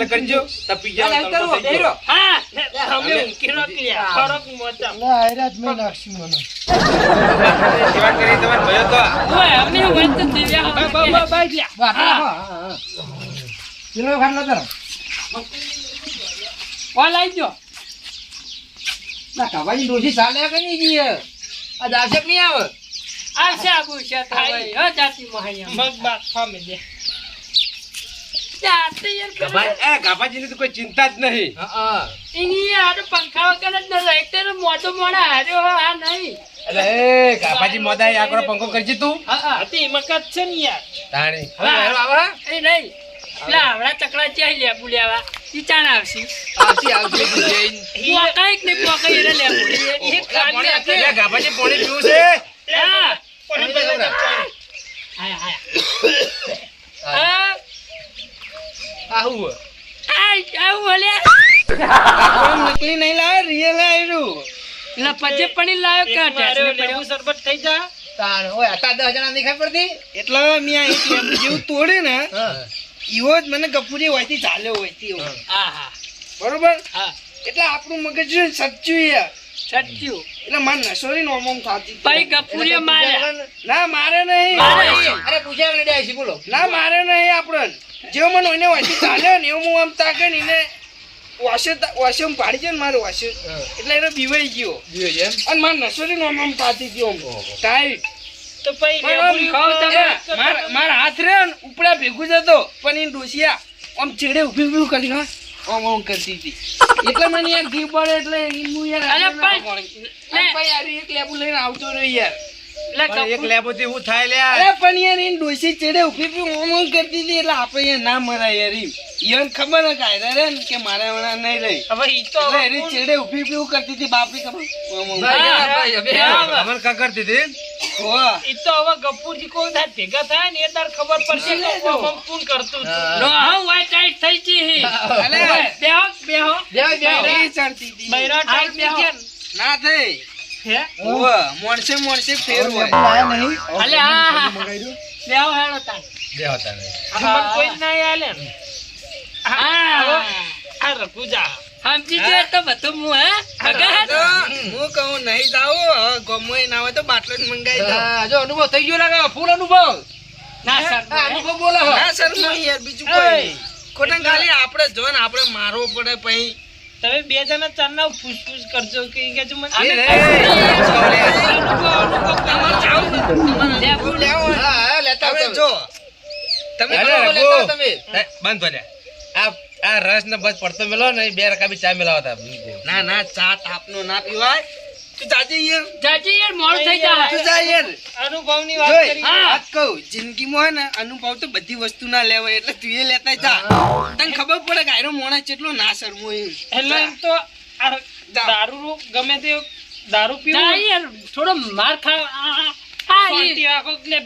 એટલે કરજો. તપી ગયો. હા અમે ઊંઘી રોકલ્યા. ફરક મોટા. ના આયરાજ મેં નાખશું મને. સેવા કરી તમારે ભયો તો. ઓય, અમે વાત તો દિવ્યા બા, બા, બા, બા, લ્યા. વાહ, વાહ, વાહ, હા, તારો. ના ચાલે કે નહીં જીએ? આ દાશક નહીં આવે? આ શાબુ છે તો ભાઈ હો જાતિ મહાયા. મગ બાપ ફામે દે. જાતે યાર કરે. ગાભા- એ ગાભાજીની તો કોઈ ચિંતા જ નહીં. પંખા વગર જ ન મોટો મોણા હાર્યો હો, આ નહીં. એટલે ગાભાજી મોદા આકડો પંખો કરજે તું. હા હા. છે ને યાર. તાણી. હવે નહીં. પેલા આવડા ચકડા ચાઈ લે બુલ્યાવા ઈ ચાણ આવશે. આવતી આવતી તું જઈને. પોકાઈ કે નહીં પોકાઈ એને લે બુલી. પોણી ને ગાભાજી પોણી પીવું છે. હા પણ પેલા આયા આયા હા આવું આવું અલ્યા નકલી નહીં લાવે રિયલ આવ્યું એટલે પછી પણ લાયો ટેસ્ટ લેબુ શરબત થઈ જા. તાણ હોય આટલા દસ જણા નહીં ખબર પડતી? એટલે મેં આ જેવું તોડે ને એવો જ મને ગપુરી હોયથી ચાલ્યો હોયથી એવો. હા હા. બરોબર? હા. એટલે આપણું મગજ સચ્ચું યાર સચ્યું એટલે મારે નસોરી નો ઓમ થતી ભાઈ ના મારે નહીં. અરે ડાયસી બોલો. ના મારે નહીં આપણે જેવો મને એને વાંચી ચાલ્યો ને એવું હું આમ તાકે ને એને વાસે વાસે પાડી છે ને મારે વાસે એટલે એને બીવાઈ ગયો. અને મારે નસોરી નો થતી હતી ટાઈટ તો પછી મારા હાથ રે ઉપડા ભેગું જતો પણ એ ડોસિયા આમ ચેડે ઊભી ઊભી કરી આમ આમ કરતી હતી. એટલે મને યાર ઘી પડે એટલે હું યાર અરે પણ- યાર એક લેબુ લઈને આવતો રહ્યો યાર. એક લેબોથી હું થાય લ્યા અરે પણ યાર એને ડોસી ચેડે ઊભી ઊભી આમ આમ કરતી હતી એટલે આપણે યાર ના મરાય યાર ઈ ખબર ને કાયદા રે કે મારા વાળા નહીં રહી હવે ઈ તો હવે એની કોણ- ચેડે ઊભી ઊભી કરતી હતી બાપરી ખબર આમ આમ. ભાઈ, હા, ભાઈ, હા, હવે હા. અમર કા કરતી હતી ઈ તો હવે ગપુરજી કોઈ દાડ ભેગા થાય ને એ દાડ ખબર પડશે કે. કોણ કરતું નો, હા, વાય ટાઈટ થઈ જી. અલે, બેહો, બેહો. બેહો, બેહો. ચડતી હતી. બૈરા ટાઈટ બેહો. થઈ ગયા ને. ના થઈ હે? હોવા. મોણસે મોણસે ફેર હોય. લાયા નહીં? અલે, હા, હા. હેડો તાન. બે હતા નહીં. કોઈ ના આલે હા. આ રઘુજા. સમજી ગયો તો બધું હું, હે? હું કહું નહીં જાઉં ગમો ના હોય તો બાટલો જ મંગાઈ દો જો અનુભવ થઈ ગયો લાગે ફૂલ અનુભવ. ના, સર, અનુભવ બોલો ના સર નહીં યાર બીજું કોઈ ખોટા ખાલી આપણે જો ને આપણે મારવો પડે પછી. તમે બે જણા ચારના ફૂસફૂસ કરજો કે મને ને, બંધ ભલે આ આ રસ ને બસ પડતો મેલો ને બે રકા બી ચા મેલાવતા. ના ના ચા તાપનો ના પીવાય. જિંદગીમાં ને અનુભવ તો બધી વસ્તુ ના લેવાય એટલે તું એ લેતા જા. તને ખબર પડે કે આયરો મોણા કેટલો ના શરમો એટલે એમ તો. દારૂ ગમે તે દારૂ પીવું યાર થોડો માર ખા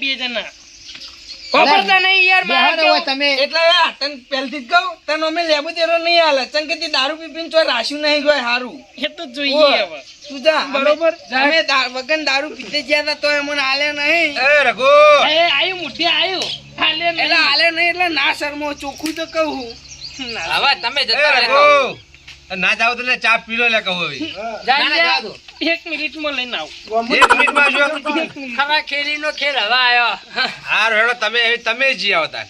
બે જણા. ખબરતા નહીં યાર તમે. એટલે આ તને પહેલથી જ કહું તન અમે લેબુ તેરો નહીં હાલે. ચમ કે દારૂ પી પીને ચોય નહીં ગયો હારું. એ તો જોઈએ હવે. તું જા બરોબર? અમે દા- દારૂ પીતે ગયા હતા તો અમને હાલે નહીં. એ રઘુ. એ આયું મુઠ્ઠી આયું. હાલે નહીં. એટલે હાલે નહીં એટલે ના શરમો ચોખ્ખું તો કહું હવે તમે જતા રહો. ના જાવ તો ચા પી લો લે કહું હવે. એક મિનિટમાં લઈને આવું. એક મિનિટમાં જો. ખરા ખેલીનો ખેલ હવે આવ્યો હા રેડો તમે તમે જી આવતા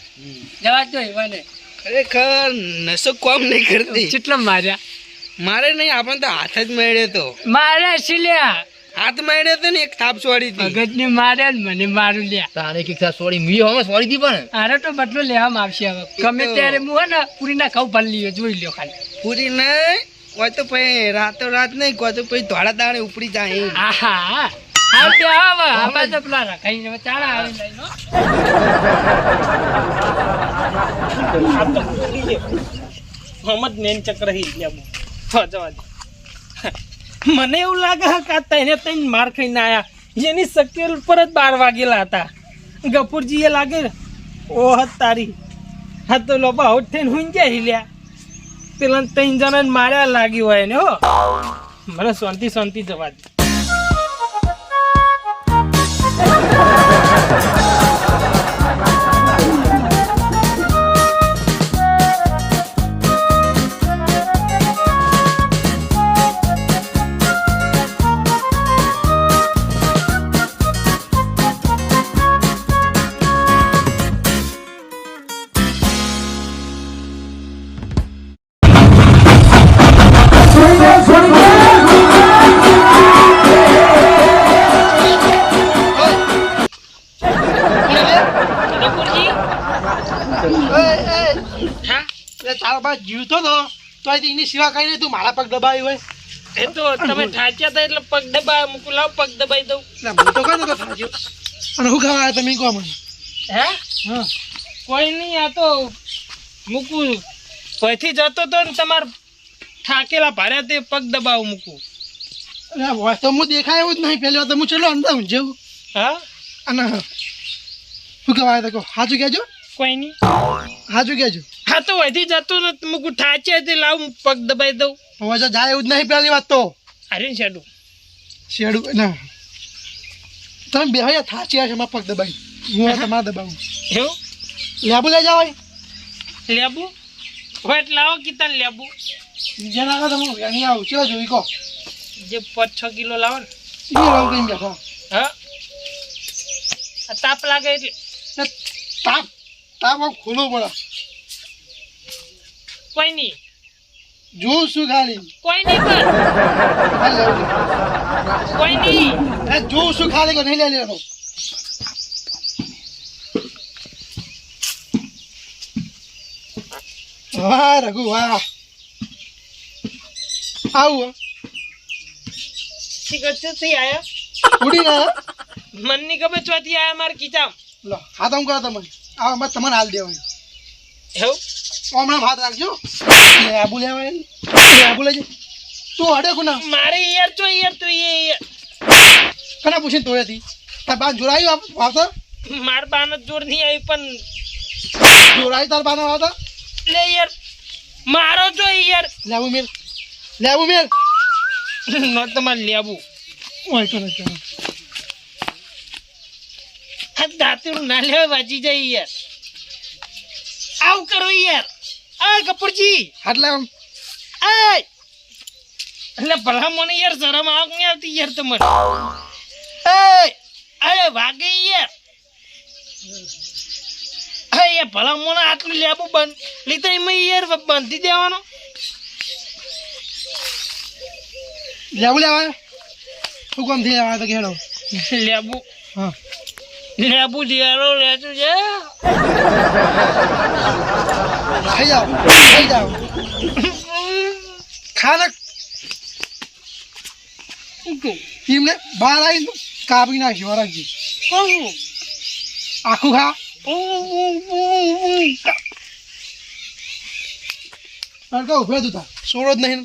જવા દો ઈવાને. ખરેખર નશો કોમ નહીં કરતી. કેટલા માર્યા. મારે નહીં આપણને તો હાથ જ મળ્યો તો. માર્યા સિલ્યા હાથ માર્યો તો ને એક થાપ છોડી હતી ભગત ને માર્યા ને મને મારું લ્યા. તારે કંઈક થાપ છોડી મી હમણાં છોડી દી પણ. આરે તો બદલો લેવામાં આવશે હવે. ગમે ત્યારે હું હે ને પૂરી ના ખાવ ભરી લ્યો જોઈ લ્યો ખાલી. પૂરી નહીં હોય તો પછી રાતો રાત નહીં કોઈ તો પછી ધોળા દાણે ઉપડી જાય. આહા હા. મેન ચક્ર હી લેબુ હા મને એવું લાગે કે તને તઈને માર ખાઈને આયા. એની શક્તિ ઉપર જ બાર વાગેલા હતા. ગફુરજીએ લાગે ઓહ તારી. હા તો લોબા આઉટ થઈને હુઈ ગયા હિલ્યા. પેલા ત્રણ જણાને માર્યા લાગ્યું હોય ને હો. મને શાંતિ શાંતિ જવા દે. આ જીવતો હતો તો એની સેવા કઈ નહીં તું મારા પગ દબાવી હોય. એ તો તમે ઠાચ્યા હતા એટલે પગ દબાય મૂકું લાવ પગ દબાઈ દઉં. એટલે હું તો કઈ નતો ઠાચ્યો અને હું ખાવા તમે કહો મને હે? હા. કોઈ નહીં આ તો મૂકું. પછી જતો તો ને તમાર થાકેલા ભારે તે પગ દબાવું મૂકું. અરે આ તો હું દેખાય એવું જ નહીં. પહેલી વાર તો હું ચલો અંદર ઊંઝેવું હા? અને શું કહેવાય તો કહો? સાચું કહેજો. કોઈ નહીં સાચું કહેજો. હા તો વધી જતો ને મૂકું ઠાચે તે લાવ પગ દબાઈ દઉં. હવે જો જાય એવું જ નહીં પહેલી વાત તો. અરે શેડું. શેડું ના. તમે બે હજાર થાચ્યા છે પગ દબાઈ. હું તમારે દબાવું. એવું? લેબુ લઈ જાવ લેબુ? હોય એટલે લાવો કીતા લેબુ. જેના આગળ તમે વેણી આવું. ચલો જોઈ કહો જે પાંચ છ કિલો લાવો ને. એ લાવું કઈ બેઠો. હા? આ તાપ લાગે એટલે. તાપ તાપ આમ ખુલ્લું પડે. કોઈ નહીં. જોઉં છું ખાલી. કોઈ નહીં પણ. છે. કોઈ નહીં. એ જોઉં છું ખાલી કે નહીં લઈ લેવાનો વાહ રઘુ વાહ. આવું શી કરશે થી આયા? ઉડી ના મનની ખબર ચોથી આયા મારે કીચામ લો હાથમ કરો તમે આ મત તમને હાલ દેવાય એવું? હમણાં હાથ રાખજો. લેબુ લેવાય લેબુ લેજો તું હડે કોના? મારે યાર તો યાર તું એ કના પૂછીને તોડેથી હતી? તાર બાન જોરાયું આપ- આવતા માર બાન જોર નહીં આવી પણ જોરાયું તાર બાન આવતા લે યાર મારો જો યાર લેબુ મેલ. લેબુ મેલ. ન તમારે લેવું. ઓય કરે છે આ દાંતેડું ના લેવાય વાજી જાય યાર. આવું કરો યાર. આ કપૂરજી. હાથ આમ. આય એટલે ભલા મને યાર શરમ આવ નહીં આવતી યાર તમારે. અરે વાગે યાર. હા યાર ભલા મને આટલું લેબુ બંધ. લીધા એમાં યાર બાંધી દેવાનો. લેવું લેવા? શું કામ થઈ જવા તો કેડો લેબુ. હા. લેબુ લેરો લેતું છે ખાઈ જાઓ ખાઈ જાઓ. ખા ને એમને બહાર આવીને કાપી નાખ્યું વરાગજી આખું ખા. તડકા ઉભે તું? તાર સોડો જ નહીં.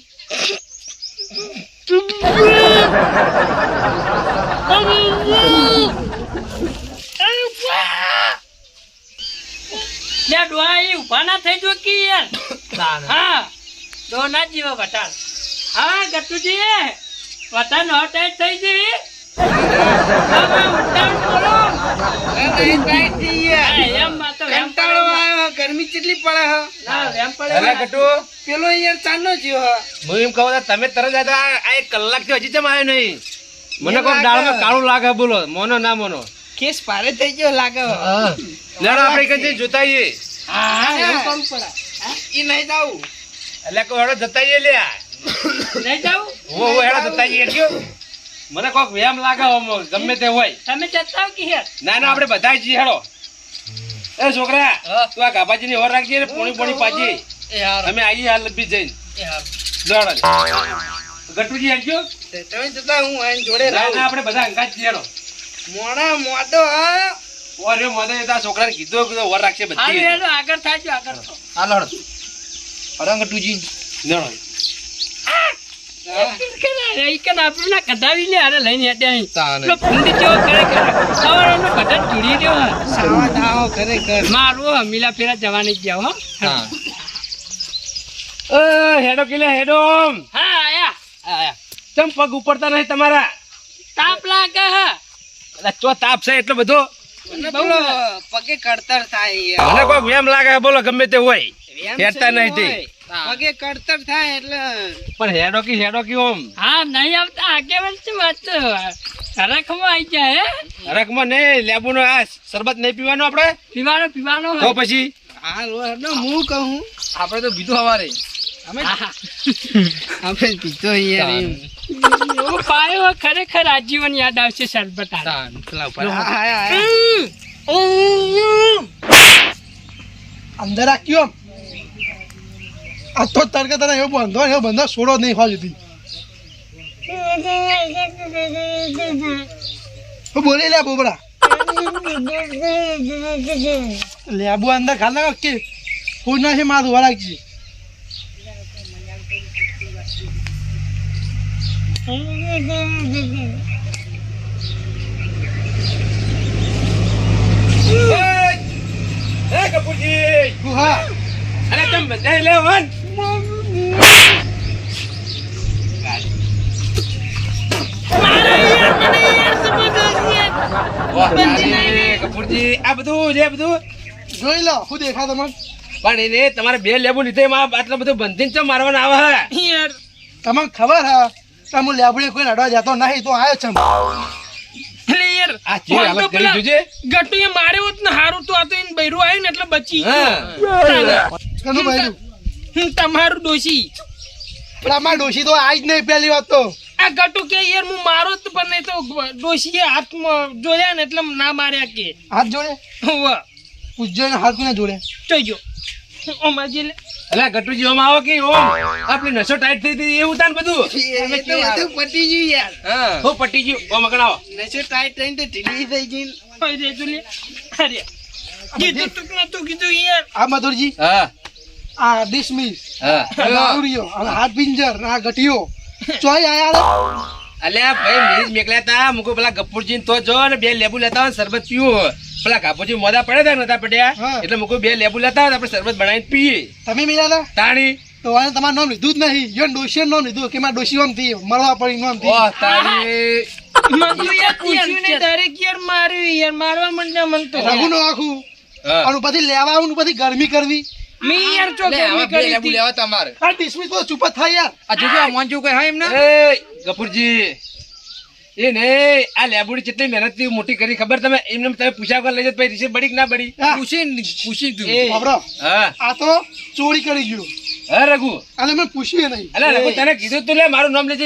લે ડોહા એ ઊભા ના થઈ જો કે યાર. હા. ડો ના જીવો વટાણ. હા ગટુજી વટાણ ટાઈટ થઈ જઈ. ગરમી કેટલી પડે હ? ના, એમ પડે અલા ને. ગટુ. પેલો યાર ચાંદનો જીવ હ. હું એમ કહું તમે તરત જતા આ એક કલાકથી હજી જમ આવ્યો નહીં. મને કોઈ દાળમાં કાળું લાગે બોલો. મોનો ના મોનો. કેસ પારે થઈ ગયો લાગે. ના આપણે કઈ જોતાઈએ હા, હા, એવું કરવું પડે. ઈ નહીં જાવું એટલે કોઈ હેડો જતા આવીએ લે નહીં જાવું? ઓ ઓ હેડો જતા આવીએ કયો મને કોક વ્યામ લાગે ગમે તે હોય. તમે જતા આવો કે યાર? ના ના આપણે બધા જઈએ હેડો. એ છોકરા તું આ ગાભાજી ની ઓર રાખજે પોણી પોણી પાજી. એ અમે આવી હાલ બી જઈને. લેડો ગટુજી હટજો તમે જતા હું આઈને જોડે ના ના આપણે બધા અંગાત જઈએ હેડો. મોણા મોટો હા. ઓરે મને તા છોકરાને કીધું કે વર રાખશે બધી હાલો આગળ થાજો, આગળ થો. હાલો અરંગ ટુજી લેડો હેડો કિલે હેડો હા આયા. આયા ચમ પગ ઉપડતા નહીં તમારા? તાપ લાગે હે. ચો તાપ છે એટલો બધો? પગે કડતર થાય મને કોઈ વેમ લાગે બોલો ગમે તે હોય. હેડતા નહીં તે. પગે કડતર થાય એટલે. પણ હેડો કી હેડો કી ઓમ. હા નહીં આવતા. આગેવાન શું વાત છે? હરખમાં આવી જાય હે? હરકમાં નહીં લેબુ નો આ શરબત નહીં પીવાનો આપણે? પીવાનો પીવાનો તો પછી? હા હું કહું. આપણે તો બીજું હવારે. અમે હા. આપણે યાર એમ. એવો પાયો ખરેખર આજીવન યાદ આવશે શરબત આ. પેલા ઉપર અંદર રાખ્યો આ તો તડકે તને એવો બંધો એવો બંધો છોડો નહીં હોય હું બોલી લે બોબડા. લેબુ અંદર ખાલા કે ના છે મારું એ કપૂરજી ગુહા અરે તમે બધા લે વન. કપૂરજી આ બધું છે બધું? જોઈ લો શું દેખા તમને? પણ એને તમારે બે લેબુ લીધે એમાં આટલું બધું બંધીને ચમ મારવાના આવે હે. યાર તમને ખબર હા કે લેબડે કોઈ લડવા જતો નહીં તો આવ્યો છે. પ્લેયર આ ચી હાલત કરી જોજે ગટુ એ માર્યો હોત ને હારું તો આ તો એને બૈરું આવ્યું ને એટલે બચી કનું ભાઈ હું તમારું ડોશી. પણ આમાં તો આજ નહીં પહેલી વાત તો. આ ગટુ કે યાર હું મારો જ પણ નહીં તો દોષીએ હાથ જોયા ને એટલે ના માર્યા કે. હાથ જોડે? હોવા. પૂજ્યો ને હાથ ને જોડે? જોઈજો ઓમાં જે લે અલા ગટુજી ઓમ આવો કે ઓમ? આપણી નસો ટાઈટ થઈ હતી એવું તાન બધું. પટી ગયું યાર. હા. હો પટી ગયું? ઓમ આગળ આવો. નસો ટાઈટ થઈ તો ઢીલી થઈ ગઈ હોય રે જુલી અરે કીધું તું કે નતું કીધું યાર? આ મધુરજી હા. આ ડિસમિસ હા. અને હાથ પિંજર ને આ ગટિયો ચોય આયા અલ્યા ભાઈ મીજ મેકલ્યા તા. મુકો પેલા ગપ્પુરજી તો જો ને બે લેબુ લેતા હોય ને શરબત પીવું પેલા કાપુજી મોદા પડ્યા તા નતા પડ્યા? એટલે મુકો બે લેબુ લેતા હતા આપણે શરબત બનાવીને પીએ. તમે મિલા હતા? તાણી. તો આને તમારું નામ લીધું જ નહીં. યો ડોશી નામ લીધું કે મારા ડોશી આમ થી મળવા પડી નામથી. ઓ તારી મન તો યાર પૂછ્યું ને દરેક માર્યું યાર મારવા માંડ્યા મન તો. રઘુ નો આખું. અને પછી લેવા આવું પછી ગરમી કરવી. મેં યાર ચો ગરમી કરી હતી. તમારે. આ ડિસમિસ તો ચૂપ જ થાય યાર. આ એ નહીં આ લેબુડી કેટલી મહેનતથી મોટી કરી ખબર તમે? એમને તમે પૂછ્યા વગર લઈ જત પછી રિસીપ બળી કે ના બળી હા, પૂછી પૂછી તું હા. આ તો ચોરી કરી ગયું. હા રઘુ. અરે મેં પૂછ્યું નહીં. અલા રઘુ તને કીધું તું લે મારું નામ લેજે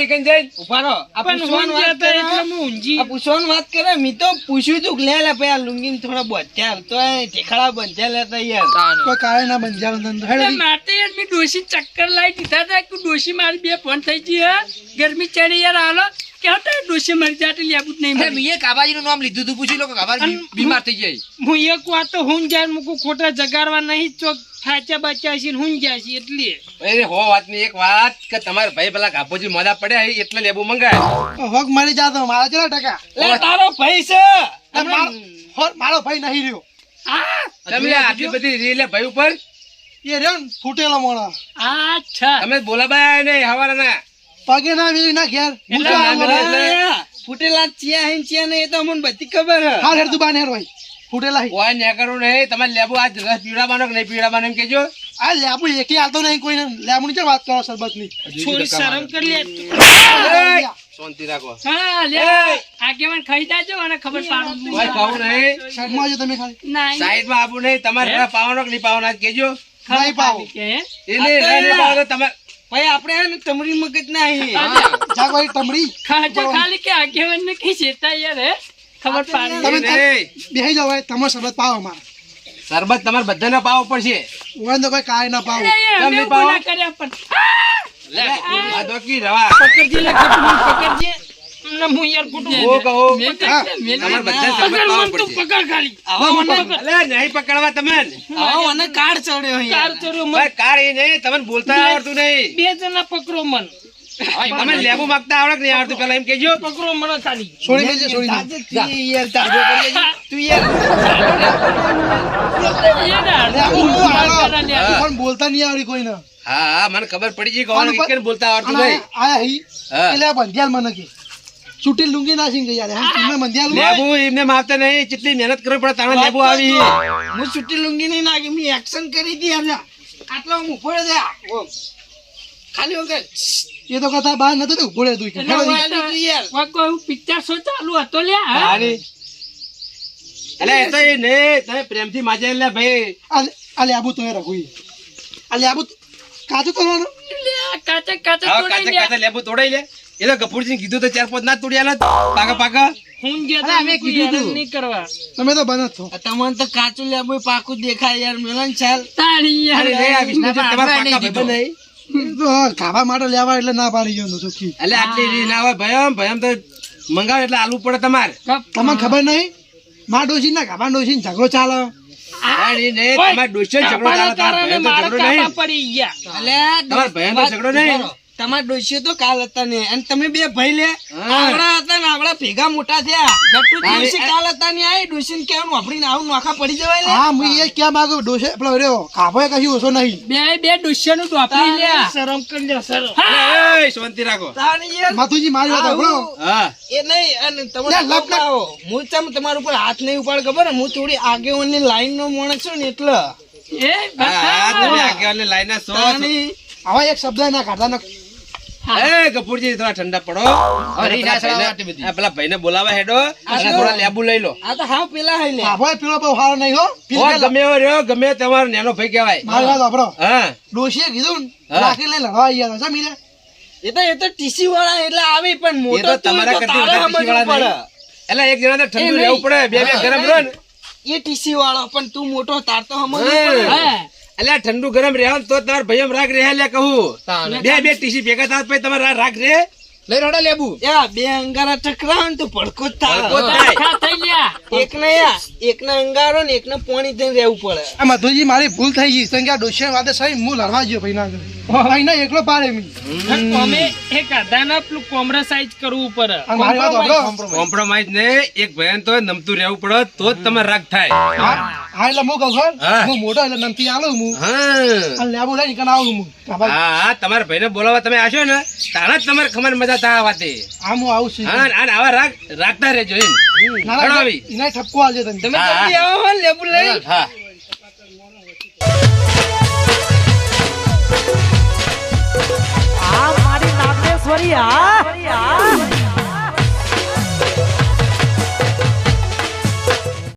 ઉભારો વાત કરે એટલે હું ઊંઘી. આ પૂછવાનું વાત કરે મેં તો પૂછ્યું તું લે લે ભાઈ આ લુંગી થોડા બોધ્યા તો એ ઠેખાડા બંધ્યા લેતા યાર કોઈ કાળે ના બંધાર એટલે માટે યાર મેં ડોશી ચક્કર લાવી દીધા તા કે ડોશી મારી બે ફોન થઈ ગઈ હે? ગરમી ચડી યાર હાલો. કે હટા ડોશી મરી જાતી લેબુ જ નહીં મરી. મેં કાબાજી નું નામ લીધું તું પૂછી લો કે કાબાજી બીમાર થઈ જાય. હું એક વાત તો હું જાય મૂકું ખોટા જગાડવા નહીં ચોક થાચા બાચા છે હું છે એટલે. અરે હો વાતની એક વાત કે તમારા ભાઈ પેલા ગાભોજી મોડા પડ્યા એટલે લેબુ મંગાય હોક મારી જાતો મારા કેટલા ટકા? લે તારો ભાઈ છે. મારો ભાઈ નહીં રહ્યો. તમે આટલી બધી રીલે ભાઈ ઉપર? એ રહ્યો ને ફૂટેલો મોણો. અચ્છા. તમે બોલાબાય નહીં હવારના પગે ના વેલી ના ઘેર. ના મને- ફૂટેલા ચિયા હે ચિયા નહીં એ તો અમને બધી ખબર હે. હાલ હેર દુબાન બાને હેર ભાઈ ફૂટેલા. કોઈ ન્યા કરવું નહીં. તમે લેબુ આ રસ પીવડાવવાનો કે નહીં પીવડાવવાનો એમ કેજો આ લેબુ એકે હાલતો નહીં કોઈને. લેબુ ની વાત કરો સરબતની છોરી શરમ કરી લે. શાંતિ રાખો. હા લે આગેવાન ખાઈ જાજો અને ખબર પાડું. કોઈ ખાવું નહીં. સાઈડમાં જો તમે ખાલી. નહીં સાઈડમાં આપવું નહીં. તમારે રસ પાવાનો કે નહીં પાવાનો કેજો નહીં પાવો. કે એને નહીં પાવો તમે ભાઈ આપણે હે ને તમરી મગજ નહીં જા ભાઈ ટમડી ખાજો ખાલી કે આગેવાન ને કઈ ચેતા યાર હે? ખબર પાડી. એ નહીં. બેહી જાવ ભાઈ તમે સરબત પાવો મારે શરબત તમારે બધાને પાવો પડશે. ઓય તો કોઈ કાય ના પાવો. અરે તમે પાવો? ગુના કર્યા પણ. લે, આ દોકી રવા. પકડજી લે પકડજી. તમારે શરબત તમને બે જણા પકડો મન. તમે લેબુ માંગતા આવડે કે નહીં આવડતું? પેલા એમ કેજો પકડો મને ખાલી. છોડી દેજે છોડી દેજે. યાર તાજો તું યાર. લેબુ હું હાલો. હા. પણ બોલતા નહીં આવડી કોઈને. હા હા મને ખબર પડી ગઈ કોણ કે બોલતા આવડતું નહીં આયા હી એટલે બંધિયાલ મને કે. છૂટી લુંગી નાસી ગઈ યાર. હા તમે બંધિયાલ લેબુ એમને માપતા નહીં. કેટલી મહેનત કરવી પડે તાણે લેબુ આવી. હું છુટ્ટી લુંગી નહીં નાખી મેં એક્શન કરી હતી યાર આટલો હું ઊભો ખાલી વગર એ તો કથા બહાર નતો તો ઘોડે તું વાત કોઈ પિક્ચર શો ચાલુ હતો લ્યા અરે અલે એ તો એ ને તમે પ્રેમથી માજે લે ભાઈ. અલે લેબુ તો એ રઘુઈ અલે આબુ કાચો કરવાનું લ્યા, કાચે કાચે કાચે કાચે લેબુ તોડાઈ લે. એ તો ગફુરજી કીધું તો ચાર પાંચ ના તોડ્યા ના પાકા પાકા. હું જે અમે કીધું નહીં કરવા. તમે તો બનો છો. તમને તો કાચું લેબુ પાકું દેખાય યાર મેલન ચાલ તાળી યાર. તમારા પાકા ભાઈ નહીં ખાવા માટે લેવા એટલે ના પાડી ગયો સુખી. એટલે આટલી રી ના હોય ભયમ ભયમ તો મંગાવે એટલે આલુ પડે તમારે. તમને ખબર નહીં? માં ડોસી ના ખાવા ડોસી ઝઘડો ચાલે. ને તમારે જ ઝઘડો ચાલે તમારે ભયમ ઝઘડો નહીં. પડી ગયા. અલ્યા તમારે ડોશીઓ તો કાલ હતા ને. અને તમે બે ભાઈ લે. આવડા હતા ને આવડા ભેગા મોટા થયા. ગટ્ટુ ડોશી કાલ હતા ને આય ડોશી ને કેવું વાપરીને આવું નોખા પડી જવાય લે. હા હું એ ક્યાં માંગુ ડોસે પેલો રહ્યો કાફો એ કશું ઓછો નહીં. બે બે નું ટોપલી લે શરમ કરી લ્યો શરમ એ શાંતિ રાખો. માતુજી મારી વાત સાંભળો. હા. એ નહીં અને તમને તમારે લપ, લાવો. હું તમ તમારા ઉપર હાથ નહીં ઉપાડ ખબર? ને હું થોડી આગેવાની લાઈન નો માણસ છું ને એટલે. એ હા તમે આગેવાનની લાઈનના સો છો. તાણી આવા એક શબ્દ ના કાઢતા ના એ કપૂરજી થોડા ઠંડા પડો. પેલા ભાઈને- આ બોલાવા હેડો. થોડા લેબુ લઈ લો. આ તો હાવ પેલા હઈ લે ખાવો એ બહુ સારો નહીં હો. ગમે એવો રહ્યો ગમે તમારો નેનો ભાઈ કહેવાય. મારી વાત સાંભળો હા. ડોશીએ કીધું ને રાખી લડવા આવી ગયા હતા એ તો એ તો ટીસી વાળા એટલે આવી પણ મોટો તમારા કરતી ટીસી વાળા એટલે એક જણા ઠંડુ રહેવું પડે બે બે ગરમ એ રહો એ ટીસી વાળો પણ તું મોટો તાર તો સમજ પડે. એટલે ઠંડુ ગરમ રહે તો તમારે ભયમ રાગ રહે લે કહું. બે બે ટીસી ભેગા થાત પછી તમારે રાગ રહે? લઈ રોડા લેબુ. યા બે અંગારા ટકરાવ ને તો પડકો જ ભડકો જ થાય. થાય. આખા થઈ ગયા. એક ને યા એક ને અંગારો ને એક ને પોણી થઈને રહેવું પડે. આ મધુજી મારી ભૂલ થઈ ગઈ આ ડોશીએ વાતે સહી હું લડવા ગયો ભાઈ ના ભાઈ ના એકલો પાડે મી અમે એક આધાના પેલું કોમરા સાઈઝ કરવું પડે. કોમ્પ્રોમાઇઝ ને એક ભયન તો નમતું રહેવું પડે તો જ તમારે રાગ થાય. હા હા, એટલે હું કહું હું. મોટો એટલે નમતી આવું હું. હા. આ લેબુ લઈને કણ આવું હું. હા, હા તમારા ભાઈને બોલાવવા તમે આવશો ને તારા જ તમારે ખબર મજા થાય આ વાતે. આમ હું આવું છું. હા અને આવા રાગ રાખતા રહેજો એમ. ના, ના, ઠપકો આવજો તમે તમે જલ્દી આવો લેબુ લઈ હા. મહેશ્વરી આ